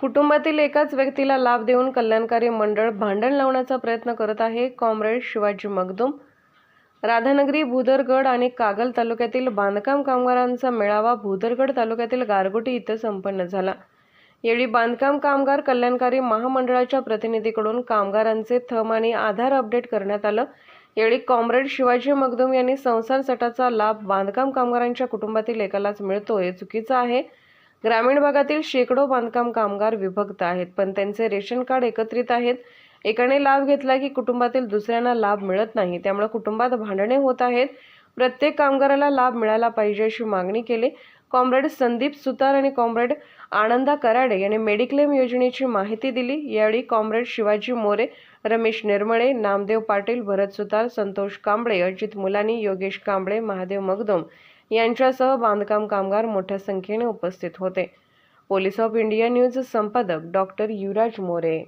कुटुंबातील एकाच व्यक्तीला लाभ देऊन कल्याणकारी मंडळ भांडण लावण्याचा प्रयत्न करत आहे. कॉम्रेड शिवाजी मगदुम राधानगरी भूदरगड आणि कागल तालुक्यातील बांधकाम कामगारांचा मेळावा भूदरगड तालुक्यातील गारगोटी इथं संपन्न झाला. यावेळी बांधकाम कामगार कल्याणकारी महामंडळाच्या प्रतिनिधीकडून कामगारांचे थम आणि आधार अपडेट करण्यात आलं. यावेळी कॉम्रेड शिवाजी मगदुम यांनी संसार सटाचा लाभ बांधकाम कामगारांच्या कुटुंबातील एकालाच मिळतो हे चुकीचं आहे. ग्रामीण भागातील शेकडो बांधकाम कामगार विभक्त आहेत पण त्यांचे रेशन कार्ड एकत्रित आहेत. एकाने लाभ घेतला की कुटुंबातील दुसऱ्यांना लाभ मिळत नाही. त्यामुळे कुटुंबात भांडणे होत आहेत. प्रत्येक कामगाराला लाभ मिळाला पाहिजे अशी मागणी केली. कॉम्रेड संदीप सुतार आणि कॉम्रेड आनंदा कराडे यांनी मेडिक्लेम योजनेची माहिती दिली. यावेळी कॉम्रेड शिवाजी मोरे रमेश निर्मळे नामदेव पाटील भरत सुतार संतोष कांबळे अजित मुलानी योगेश कांबळे महादेव मगदम यांच्यासह बांधकाम कामगार मोठ्या संख्येने उपस्थित होते. पोलीस ऑफ इंडिया न्यूज संपादक डॉक्टर युवराज मोरे.